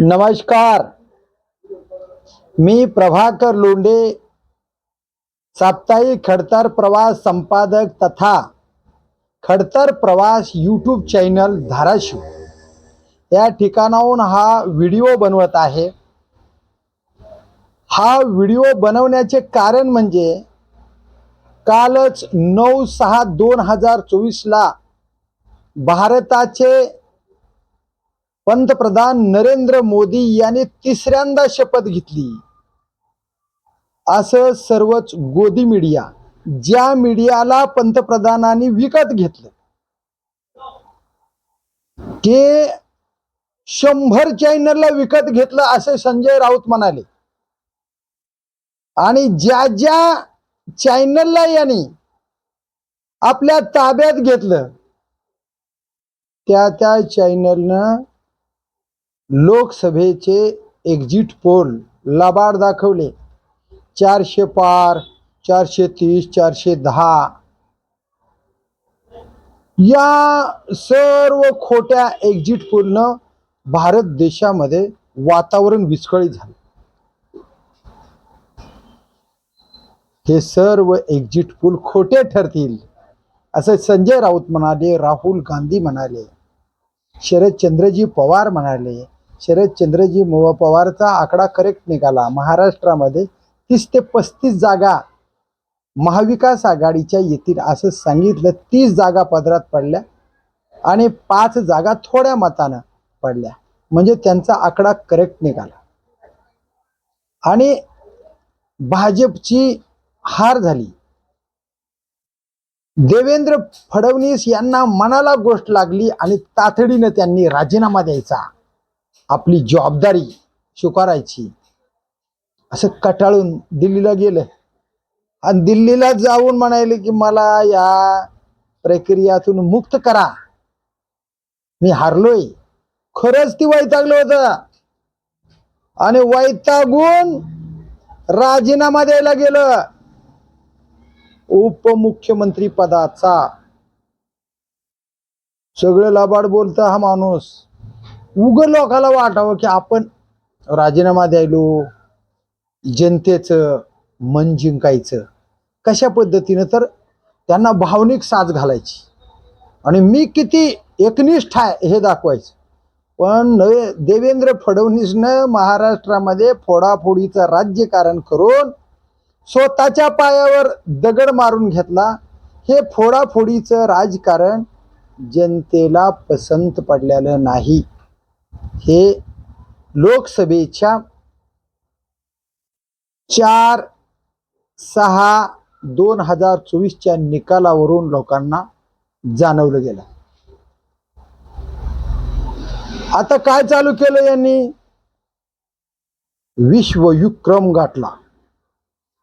नमस्कार. मी प्रभाकर लोंढे साप्ताहिक खडतर प्रवास संपादक तथा खडतर प्रवास यूट्यूब चॅनल धाराशिव. या ठिकाणाहून हा व्हिडिओ बनवत आहे. हा व्हिडिओ बनवण्याचे कारण म्हणजे कालच नऊ सहा दोन हजार चोवीसला भारताचे पंतप्रधान नरेंद्र मोदी यांनी तिसऱ्यांदा शपथ घेतली. असं सर्वच गोदी मीडिया ज्या मीडियाला पंतप्रधानांनी विकत घेतलं. ते शंभर चॅनलला विकत घेतलं असे संजय राऊत म्हणाले. आणि ज्या ज्या चॅनलला यांनी आपल्या ताब्यात घेतलं त्या त्या चॅनलनं लोकसभेचे एक्झिट पोल लबाड दाखवले. चारशे पार चारशे तीस चारशे दहा. या सर्व खोट्या एक्झिट पोलनं भारत देशामध्ये वातावरण विस्कळीत झालं. हे सर्व एक्झिट पोल खोटे ठरतील असं संजय राऊत म्हणाले राहुल गांधी म्हणाले शरदचंद्रजी पवार म्हणाले शरदचंद्रजी मोह पवारचा आकडा करेक्ट निघाला. महाराष्ट्रामध्ये तीस ते पस्तीस जागा महाविकास आघाडीच्या येतील असं सांगितलं. तीस जागा पदरात पडल्या आणि पाच जागा थोड्या मतानं पडल्या. म्हणजे त्यांचा आकडा करेक्ट निघाला. आणि भाजपची हार झाली. देवेंद्र फडणवीस यांना मनाला गोष्ट लागली आणि तातडीनं त्यांनी राजीनामा द्यायचा. आपली जबाबदारी स्वीकारायची. असं कटाळून दिल्लीला गेलं. आणि दिल्लीला जाऊन म्हणाले की मला या प्रक्रियातून मुक्त करा. मी हारलोय. खरंच ती वैतागलं होत. आणि वैतागून राजीनामा द्यायला गेलं. उपमुख्यमंत्री पदाचा सगळं लबाड बोलतं हा माणूस. उग लोकाला वाटावं की आपण राजीनामा द्यायलो जनतेचं मन जिंकायचं. कशा पद्धतीनं? तर त्यांना भावनिक साथ घालायची. आणि मी किती एकनिष्ठ आहे हे दाखवायचं. पण नवे देवेंद्र फडणवीसनं महाराष्ट्रामध्ये फोडाफोडीचं राज्यकारण करून स्वतःच्या पायावर दगड मारून घेतला. हे फोडाफोडीचं राजकारण जनतेला पसंत पडलेलं नाही. हे लोकसभेच्या चार सहा दोन हजार चोवीसच्या निकालावरून लोकांना जाणवलं गेलं. आता काय चालू केलं यांनी? विश्वयुक्रम गाठला.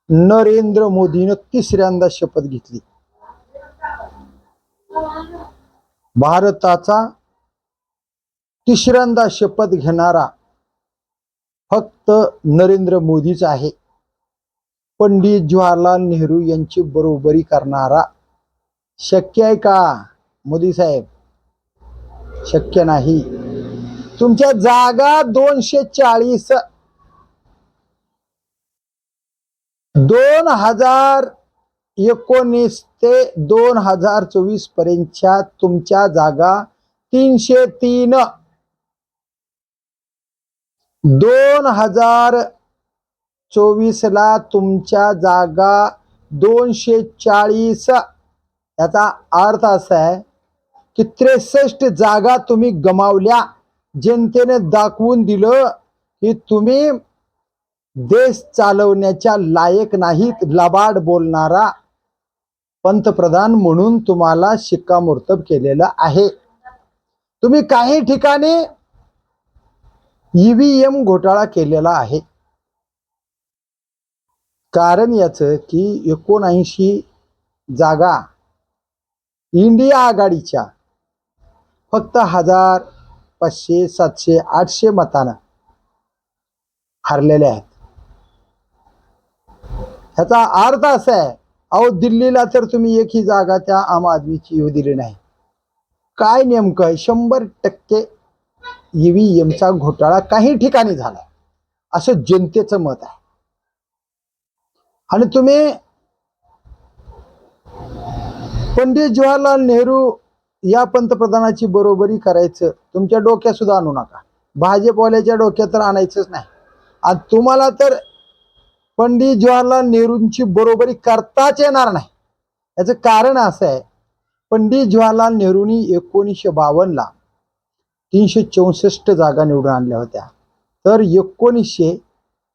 नरेंद्र मोदीनं तिसऱ्यांदा शपथ घेतली. भारताचा तिसऱ्यांदा शपथ घेणारा फक्त नरेंद्र मोदीच आहे. पंडित जवाहरलाल नेहरू यांची बरोबरी करणारा शक्य आहे का? मोदी साहेब शक्य नाही. तुमच्या जागा दोनशे चाळीस दोन हजार एकोणीस ते दोन हजार चोवीस पर्यंतच्या तुमच्या जागा तीनशे तीन. दोन हजार चोवीसला तुमच्या जागा दोनशे चाळीस याचा अर्थ असा आहे की त्रेसष्ट जागा तुम्ही गमावल्या. जनतेने दाखवून दिलं की तुम्ही देश चालवण्याच्या लायक नाहीत लबाड बोलणारा पंतप्रधान म्हणून तुम्हाला शिक्कामोर्तब केलेलं आहे. तुम्ही काही ठिकाणी ईव्हीएम घोटाळा केलेला आहे. कारण याचं की एकोणऐंशी जागा इंडिया आघाडीच्या फक्त हजार पाचशे सातशे आठशे मतानं हरलेल्या आहेत. ह्याचा अर्थ असा आहे अहो दिल्लीला तर तुम्ही एकही जागा त्या आम आदमीची येऊ दिली नाही. काय नेमकं शंभर टक्के ईव्हीएमचा घोटाळा काही ठिकाणी झाला. असं जनतेचं मत आहे. आणि तुम्ही पंडित जवाहरलाल नेहरू या पंतप्रधानाची बरोबरी करायचं तुमच्या डोक्यात सुद्धा आणू नका. भाजपवाल्याच्या डोक्यात तर आणायचंच नाही. आज तुम्हाला तर पंडित जवाहरलाल नेहरूंची बरोबरी करताच येणार नाही. याचं कारण असं आहे पंडित जवाहरलाल नेहरूंनी एकोणीसशे बावन्नला तीनशे चौसष्ट जागा निवडून आणल्या होत्या. तर एकोणीसशे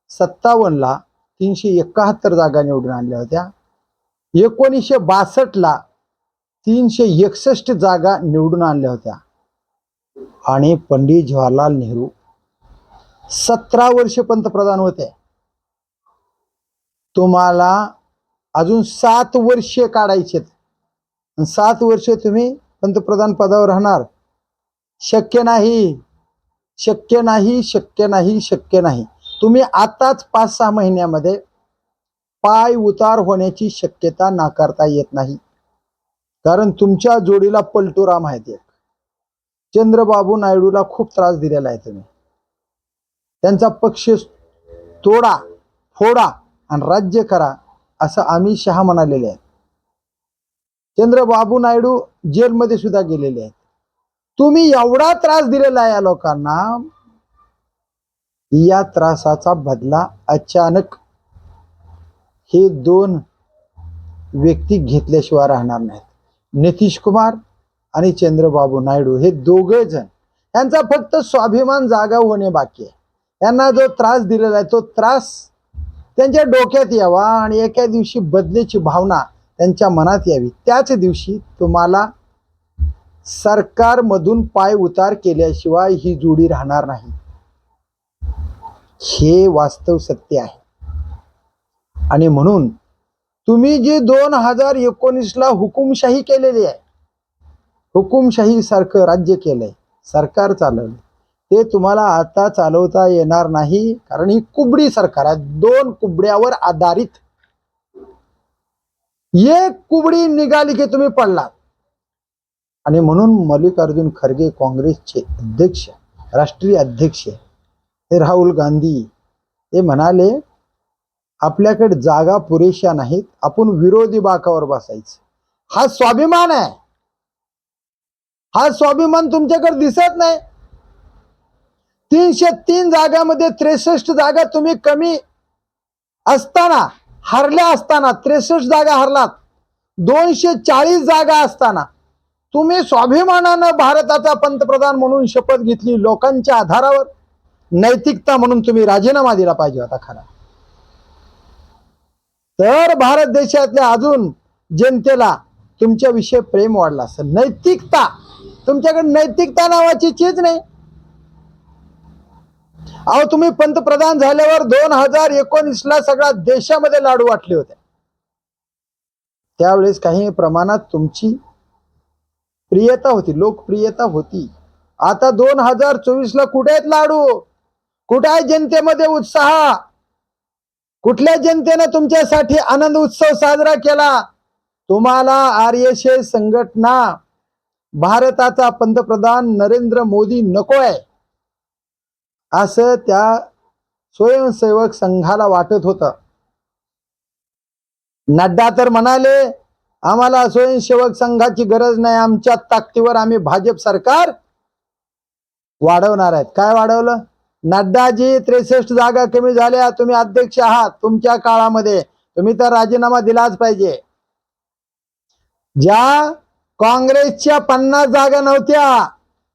सत्तावन्नला तीनशे एकाहत्तर जागा निवडून आणल्या होत्या. एकोणीसशे बासष्टला तीनशे एकसष्ट जागा निवडून आणल्या होत्या. आणि पंडित जवाहरलाल नेहरू सतरा वर्ष पंतप्रधान होते. तुम्हाला अजून सात वर्षे काढायचे सात वर्ष तुम्ही पंतप्रधान पदावर राहणार. शक्य नाही. शक्य नाही शक्य नाही शक्य नाही. तुम्ही आताच पाच सहा महिन्यामध्ये पाय उतार होण्याची शक्यता नाकारता येत नाही. कारण तुमच्या जोडीला पलटूराम आहेत एक चंद्रबाबू नायडूला खूप त्रास दिलेला आहे तुम्ही त्यांचा पक्ष तोडा फोडा आणि राज्य करा असं अमित शहा म्हणालेले आहेत चंद्रबाबू नायडू जेलमध्ये सुद्धा गेलेले आहेत. तुम्ही एवढा त्रास दिलेला आहे या लोकांना या त्रासाचा बदला अचानक हे दोन व्यक्ती घेतल्याशिवाय राहणार नाहीत. नितीश कुमार आणि चंद्रबाबू नायडू हे दोघे जण. यांचा फक्त स्वाभिमान जागा होणे बाकी आहे. यांना जो त्रास दिलेला आहे तो त्रास त्यांच्या डोक्यात यावा आणि एका दिवशी बदलेची भावना त्यांच्या मनात यावी. त्याच दिवशी तुम्हाला सरकारमधून पाय उतार केल्याशिवाय ही जोडी राहणार नाही. हे वास्तव सत्य आहे. आणि म्हणून तुम्ही जी दोन हजार एकोणीसला हुकुमशाही केलेली आहे हुकुमशाही सारखं राज्य केलंय सरकार चालवलं ते तुम्हाला आता चालवता येणार नाही कारण ही कुबडी सरकार आहे. दोन कुबड्यावर आधारित. एक कुबडी निघाली की तुम्ही पडलात. आणि म्हणून मल्लिकार्जुन खरगे काँग्रेसचे अध्यक्ष राष्ट्रीय अध्यक्ष हे राहुल गांधी हे म्हणाले आपल्याकडे जागा पुरेशा नाहीत आपण विरोधी बाकावर बसायचं. हा स्वाभिमान आहे. हा स्वाभिमान तुमच्याकडे दिसत नाही. तीनशे तीन जागामध्ये त्रेसष्ट जागा तुम्ही कमी असताना हरल्या असताना त्रेसष्ट जागा हरलात. दोनशे चाळीस जागा असताना तुम्ही स्वाभिमानानं भारताचा पंतप्रधान म्हणून शपथ घेतली लोकांच्या आधारावर. नैतिकता म्हणून तुम्ही राजीनामा दिला पाहिजे होता खरा. तर भारत देशातल्या अजून जनतेला तुमच्याविषयी प्रेम वाढला असतं नैतिकता. तुमच्याकडे नैतिकता नावाची चीज नाही. अहो तुम्ही पंतप्रधान झाल्यावर दोन हजार एकोणीसला सगळ्या देशामध्ये लाडू वाटले होते. त्यावेळेस काही प्रमाणात तुमची प्रियता होती लोकप्रियता होती. आता दोन हजार चोवीस ला कुठे आहेत लाडू? कुठे आहे जनतेमध्ये उत्साह? कुठल्या जनतेनं तुमच्यासाठी आनंद उत्सव साजरा केला? तुम्हाला आर्यशे संघटना भारताचा पंतप्रधान नरेंद्र मोदी नको आहे. असं त्या स्वयंसेवक संघाला वाटत होतं. नड्डा तर म्हणाले आम्हाला स्वयंसेवक संघाची गरज नाही. आमच्या ताकदीवर आम्ही भाजप सरकार वाढवणार आहेत. काय वाढवलं? नड्डाजी त्रेसष्ट जागा कमी झाल्या. तुम्ही अध्यक्ष आहात. तुमच्या काळामध्ये तुम्ही तर राजीनामा दिलाच पाहिजे. ज्या काँग्रेसच्या पन्नास जागा नव्हत्या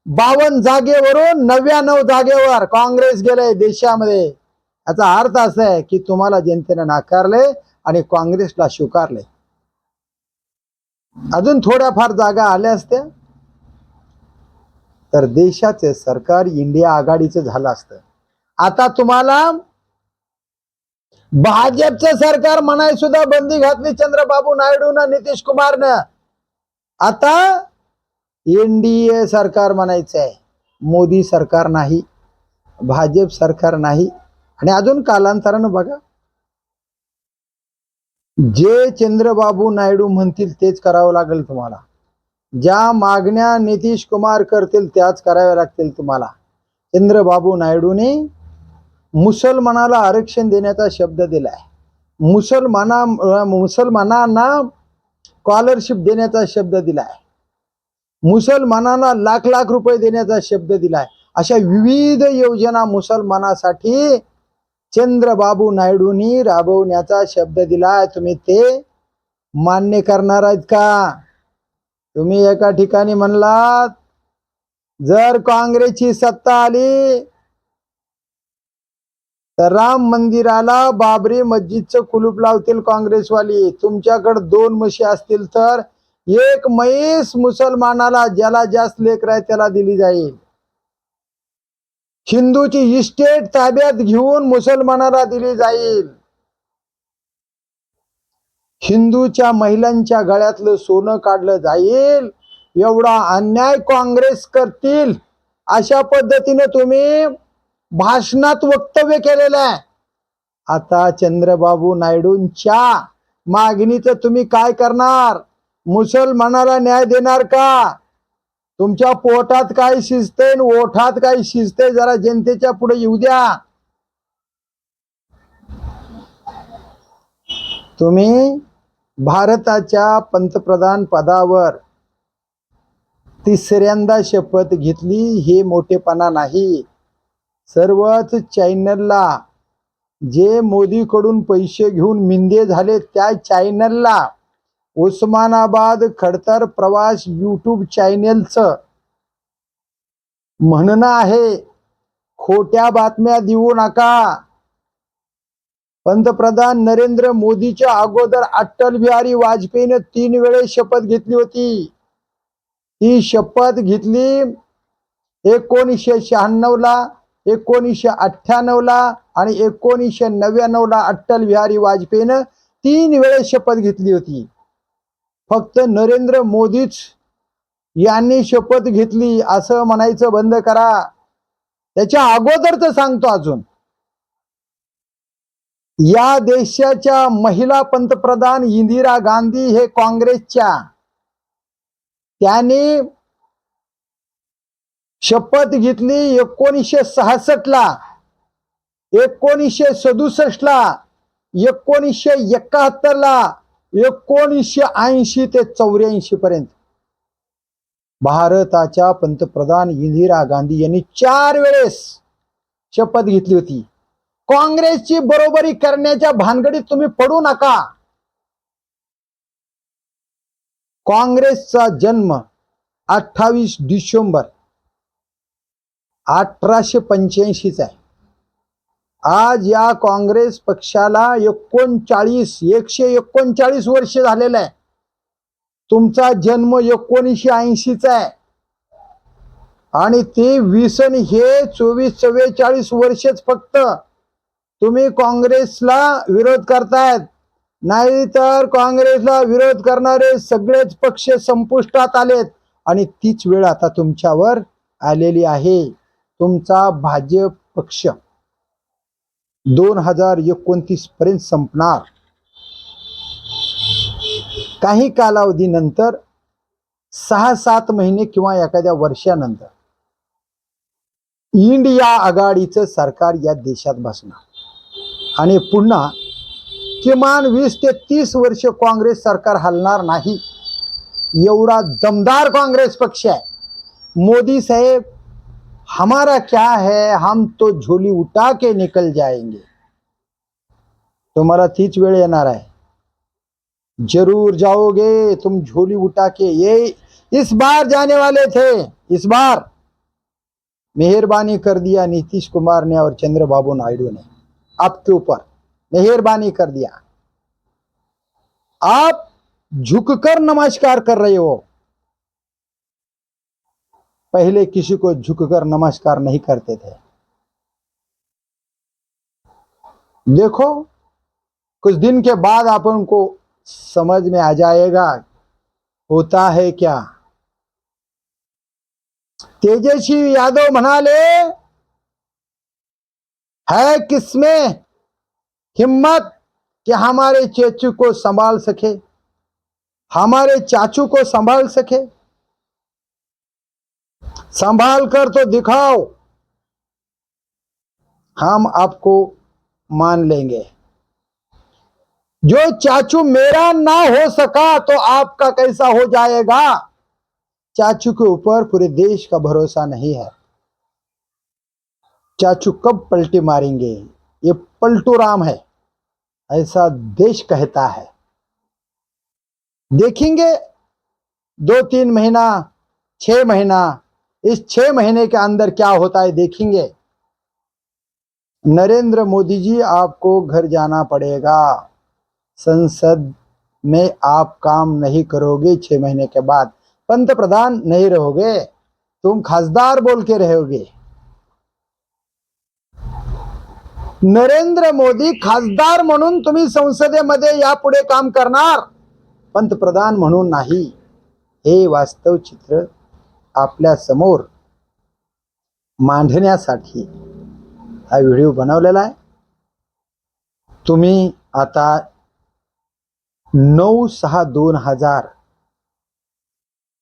बावन्न जागेवरून नव्याण्णव जागेवर काँग्रेस गेले देशामध्ये. याचा अर्थ असा आहे की तुम्हाला जनतेने नाकारले आणि काँग्रेसला स्वीकारले अजून थोड्याफार जागा आल्या असत्या. तर देशाचे सरकार इंडिया आघाडीचं झालं असतं. आता तुम्हाला भाजपचं सरकार म्हणाय सुद्धा बंदी घातली चंद्रबाबू नायडूनं नितीश कुमारनं. आता एनडीए सरकार म्हणायचं आहे. मोदी सरकार नाही भाजप सरकार नाही. आणि अजून कालांतरानं बघा. जे चंद्रबाबू नायडू म्हणतील तेच करावं लागेल तुम्हाला. ज्या मागण्या नितीश कुमार करतील त्याच कराव्या लागतील तुम्हाला. चंद्रबाबू नायडूने मुसलमानाला आरक्षण देण्याचा शब्द दिलाय. मुसलमाना मुसलमानांना स्कॉलरशिप देण्याचा शब्द दिलाय. मुसलमानांना लाख लाख रुपये देण्याचा शब्द दिलाय. अशा विविध योजना मुसलमानासाठी चंद्रबाबू नायडूंनी राबवण्याचा शब्द दिलाय तुम्ही ते मान्य करणार आहेत का? तुम्ही एका ठिकाणी म्हणलात जर काँग्रेसची सत्ता आली तर राम मंदिराला बाबरी मस्जिदचं कुलूप लावतील काँग्रेसवाली. तुमच्याकडे दोन म्हशी असतील तर एक म्हैस मुसलमानाला ज्याला जास्त लेकर आहे त्याला दिली जाईल. हिंदूची इस्टेट ताब्यात घेऊन मुसलमानाला दिली जाईल. हिंदूच्या महिलांच्या गळ्यातलं सोनं काढलं जाईल. एवढा अन्याय काँग्रेस करतील. अशा पद्धतीने तुम्ही भाषणात वक्तव्य केलेलं आहे. आता चंद्रबाबू नायडूंच्या मागणीचं तुम्ही काय करणार? मुसलमानाला न्याय देणार का? तुमच्या पोटात काय शिजते ओठात काय शिजते जरा जनतेच्या पुढे येऊ द्या. तुम्ही भारताच्या पंतप्रधान पदावर तिसऱ्यांदा शपथ घेतली हे मोठेपणा नाही. सर्वच चॅनलला जे मोदीकडून पैसे घेऊन मिंदे झाले त्या चॅनलला उस्मानाबाद खडतर प्रवास यूट्यूब चॅनेलचं म्हणणं आहे खोट्या बातम्या देऊ नका. पंतप्रधान नरेंद्र मोदीच्या अगोदर अटल बिहारी वाजपेयीने तीन वेळेस शपथ घेतली होती. ती शपथ घेतली एकोणीसशे शहाण्णव ला एकोणीसशे अठ्ठ्याण्णव ला आणि एकोणीसशे नव्याण्णव ला अटल बिहारी वाजपेयीनं तीन वेळेस शपथ घेतली होती. फक्त नरेंद्र मोदीच यांनी शपथ घेतली असं म्हणायचं बंद करा. त्याच्या अगोदरच सांगतो अजून. या देशाच्या महिला पंतप्रधान इंदिरा गांधी हे काँग्रेसच्या. त्यांनी शपथ घेतली एकोणीसशे सहासष्ट ला एकोणीसशे सदुसष्ट ला एकोणीसशे एकाहत्तर ला एकोणीसशे ऐंशी ते चौऱ्याऐंशी पर्यंत. भारताच्या पंतप्रधान इंदिरा गांधी यांनी चार वेळेस शपथ घेतली होती. काँग्रेसची बरोबरी करण्याच्या भानगडीत तुम्ही पडू नका. काँग्रेसचा जन्म अठ्ठावीस डिसेंबर अठराशे पंच्याऐंशीचा आहे. आज या काँग्रेस पक्षाला एकोणचाळीस एकशे एकोणचाळीस वर्ष झालेलं आहे. तुमचा जन्म एकोणीसशे ऐंशीचा आहे. आणि ते विसन हे चोवीस चव्वेचाळीस वर्षच फक्त तुम्ही काँग्रेसला विरोध करतायत. नाही तर काँग्रेसला विरोध करणारे सगळेच पक्ष संपुष्टात आलेत. आणि तीच वेळ आता तुमच्यावर आलेली आहे. तुमचा भाजप पक्ष. दोन हजार एकोणतीस पर्यंत संपणार. काही कालावधीनंतर सहा सात महिने किंवा एखाद्या वर्षानंतर इंडिया आघाडीचं सरकार या देशात बसणार. आणि पुन्हा किमान वीस ते तीस वर्ष काँग्रेस सरकार हलणार नाही. एवढा दमदार काँग्रेस पक्ष आहे. मोदी साहेब हमारा क्या है? हम तो झोली उठा के निकल जाएँगे। तुम्हाला तीच वेळ येणार आहे ज़रूर जाओगे, तुम झोली उठा के। ये इस बार जाने वाले थे, इस बार। मेहरबानी कर दिया नीतीश कुमार ने और चंद्रबाबू नायडू ने। आपके ऊपर मेहरबानी कर दिया। आप झुककर नमस्कार कर रहे हो। पहले किसी को झुककर नमस्कार नहीं करते थे। देखो, कुछ दिन के बाद आप उनको समझ में आ जाएगा, होता है क्या? तेजस्वी यादव म्हणाले है किसमें हिम्मत कि हमारे चेचू को संभाल सके, हमारे चाचू को संभाल सके। संभाल कर तो दिखाओ। हम आपको मान लेंगे। जो चाचू मेरा ना हो सका तो आपका कैसा हो जाएगा? चाचू के ऊपर पूरे देश का भरोसा नहीं है। चाचू कब पलटी मारेंगे? ये पलटू राम है। ऐसा देश कहता है। देखेंगे दो तीन महीना, छह महीना इस छह महीने के अंदर क्या होता है देखेंगे। नरेंद्र मोदी जी, आपको घर जाना पड़ेगा। संसद में आप काम नहीं करोगे छह महीने के बाद। पंत प्रधान नहीं रहोगे, तुम खासदार बोल के रहोगे। नरेंद्र मोदी खासदार म्हणून तुम्ही संसदेमध्ये यापुढे काम करणार। पंतप्रधान म्हणून नाही, हे वास्तव चित्र आपल्यासमोर मांडण्यासाठी हा व्हिडिओ बनवलेला आहे. तुम्ही आता नऊ सहा दोन हजार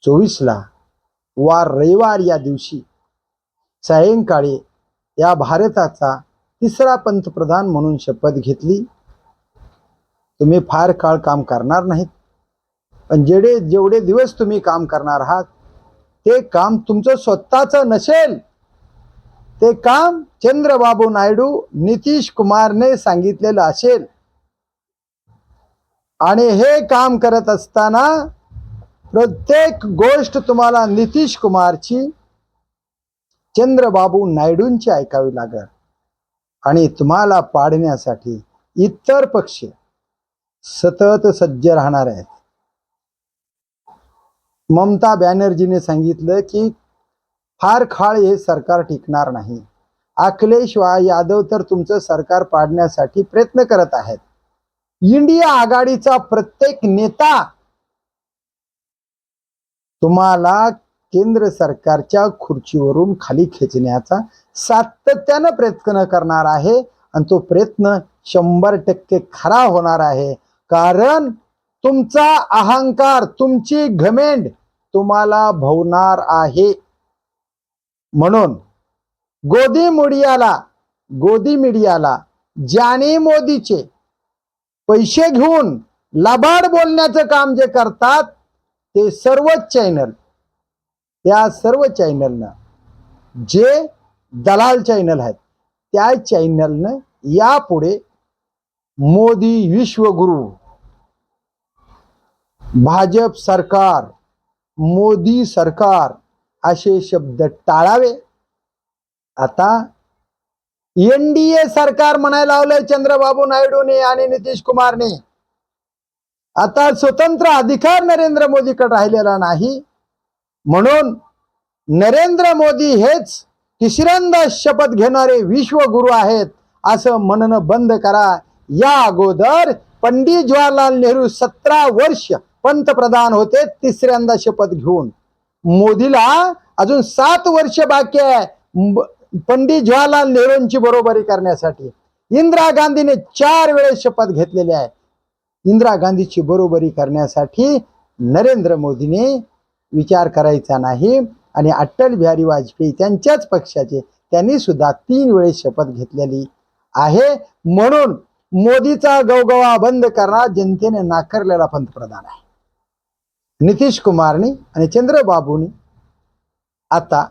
चोवीसला वार रविवार या दिवशी सायंकाळी या भारताचा तिसरा पंतप्रधान म्हणून शपथ घेतली. तुम्ही फार काळ काम करणार नाहीत. पण जेवढे जेवढे दिवस तुम्ही काम करणार आहात ते काम तुमचं स्वतःचं नसेल. ते काम चंद्रबाबू नायडू नितीश कुमारने सांगितलेलं असेल. आणि हे काम करत असताना प्रत्येक गोष्ट तुम्हाला नितीश कुमारची चंद्रबाबू नायडूंची ऐकावी लागल. आणि तुम्हाला पाडण्यासाठी इतर पक्ष सतत सज्ज राहणार आहेत. ममता बॅनर्जीने सांगितलं की फार खाळ हे सरकार टिकणार नाही. अखिलेश वा- यादव तर तुमचं सरकार पाडण्यासाठी प्रयत्न करत आहेत. इंडिया आघाडीचा प्रत्येक नेता तुम्हाला केंद्र सरकारच्या खुर्चीवरून खाली खेचण्याचा सातत्यानं प्रयत्न करणार आहे. आणि तो प्रयत्न शंभर टक्के खरा होणार आहे. कारण तुमचा अहंकार तुमची घमेंड तुम्हाला भवणार आहे. म्हणून गोदी मीडियाला गोदी मीडियाला ज्याने मोदीचे पैसे घेऊन लबाड बोलण्याचं काम जे करतात ते सर्वच चॅनल त्या सर्व चॅनलनं जे दलाल चॅनल आहेत त्या चॅनलनं यापुढे मोदी विश्वगुरु भाजप सरकार मोदी सरकार असे शब्द टाळावे. आता एनडीए सरकार म्हणायला लावलंय चंद्रबाबू नायडूने आणि नितीश कुमारने. आता स्वतंत्र अधिकार नरेंद्र मोदीकडे राहिलेला नाही. म्हणून नरेंद्र मोदी हेच तिसऱ्यांदा शपथ घेणारे विश्वगुरु आहेत असं म्हणणं बंद करा. या अगोदर पंडित जवाहरलाल नेहरू सतरा वर्ष पंतप्रधान होते तिसऱ्यांदा शपथ घेऊन. मोदीला अजून सात वर्ष बाकी आहे. पंडित जवाहरलाल नेहरूंची बरोबरी करण्यासाठी. इंदिरा गांधीने चार वेळेस शपथ घेतलेली आहे. इंदिरा गांधीची बरोबरी करण्यासाठी नरेंद्र मोदीने विचार करायचा नाही आणि अटल बिहारी वाजपेयी त्यांच्याच पक्षाचे त्यांनी सुद्धा तीन वेळेस शपथ घेतलेली आहे. म्हणून मोदीचा गवगवा बंद करणार जनतेने नाकारलेला पंतप्रधान आहे. नितीश कुमारनी आणि चंद्रबाबूनी आता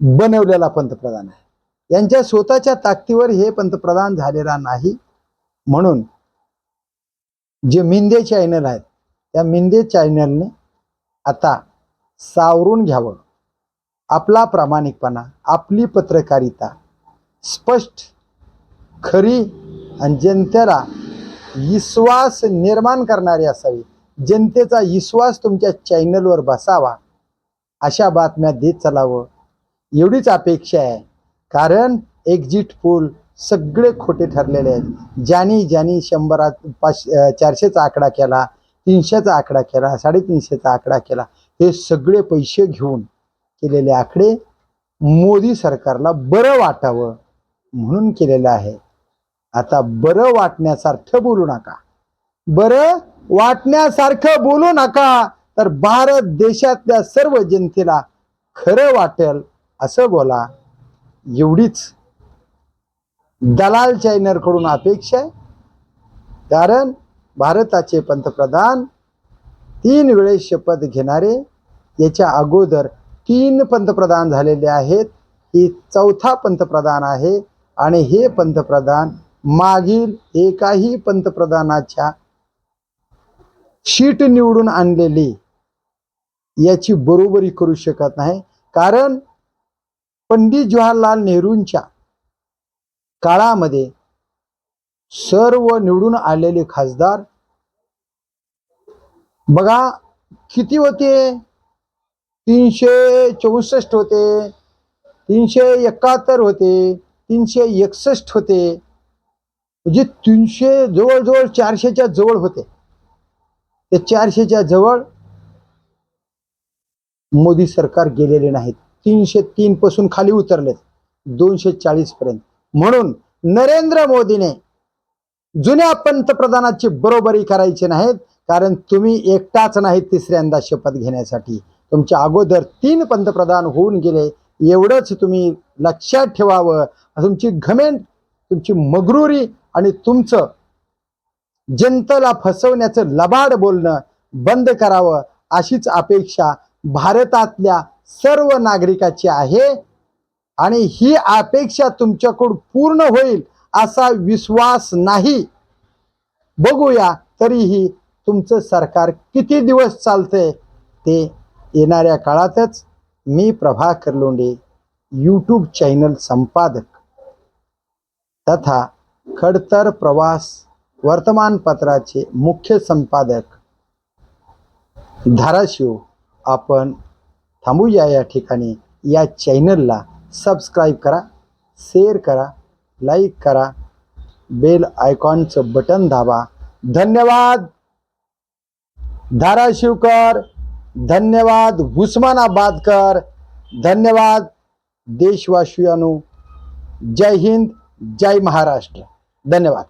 बनवलेला पंतप्रधान आहे. यांच्या स्वतःच्या ताकदीवर हे पंतप्रधान झालेला नाही म्हणून जे मिंदे चॅनल आहेत त्या मिंदे चॅनलने आता सावरून घ्यावं. आपला प्रामाणिकपणा आपली पत्रकारिता स्पष्ट खरी आणि जनतेला विश्वास निर्माण करणारी असावी. जनतेचा विश्वास तुमच्या चॅनलवर बसावा. अशा बातम्या देत चालावं. एवढीच अपेक्षा आहे. कारण एक्झिट पोल सगळे खोटे ठरलेले आहेत. ज्यानी ज्यानी शंभरात पाच चारशेचा आकडा केला तीनशेचा आकडा केला साडेतीनशेचा आकडा केला हे सगळे पैसे घेऊन केलेले आकडे मोदी सरकारला बरं वाटावं म्हणून केलेलं आहे. आता बरं वाटण्यासारखं बोलू नका. बरं वाटण्यासारखं बोलू नका तर भारत देशातल्या सर्व जनतेला खरं वाटेल असं बोला. एवढीच दलाल चायनरकडून अपेक्षा आहे. कारण भारताचे पंतप्रधान तीन वेळेस शपथ घेणारे याच्या अगोदर तीन पंतप्रधान झालेले आहेत. ही चौथा पंतप्रधान आहे आणि हे पंतप्रधान मागील एकाही पंतप्रधानाच्या शीट निवडून आणलेली याची बरोबरी करू शकत नाही. कारण पंडित जवाहरलाल नेहरूंच्या काळामध्ये सर्व निवडून आलेले खासदार बघा किती होते? तीनशे चौसष्ट होते तीनशे एकाहत्तर होते तीनशे एकसष्ट होते. म्हणजे तीनशे जवळजवळ चारशेच्या जवळ होते. ते चारशेच्या जवळ मोदी सरकार गेलेले नाहीत. तीनशे तीन पासून खाली उतरलेत. दोनशे चाळीस पर्यंत म्हणून नरेंद्र मोदीने जुन्या पंतप्रधानाची बरोबरी करायची नाहीत कारण तुम्ही एकटाच नाही तिसऱ्यांदा शपथ घेण्यासाठी. तुमच्या अगोदर तीन पंतप्रधान होऊन गेले. एवढंच तुम्ही लक्षात ठेवावं. तुमची घमेंट तुमची मगरुरी आणि तुमचं जनतेला फसवण्याचं लबाड बोलणं बंद करावं अशीच अपेक्षा भारतातल्या सर्व नागरिकाची आहे. आणि ही अपेक्षा तुमच्याकडून पूर्ण होईल असा विश्वास नाही. बघूया तरीही तुमचं सरकार किती दिवस चालतंय ते येणाऱ्या काळातच. मी प्रभाकर लोंडे यूट्यूब चॅनल संपादक तथा खडतर प्रवास वर्तमानपत्राचे मुख्य संपादक धाराशिव. आपण थांबूया या ठिकाणी. या चॅनलला सबस्क्राईब करा शेअर करा लाईक करा बेल आयकॉनचं बटन दाबा. धन्यवाद. धाराशिवकर धन्यवाद. उस्मानाबादकर धन्यवाद. देशवासियानो जय हिंद जय महाराष्ट्र. धन्यवाद.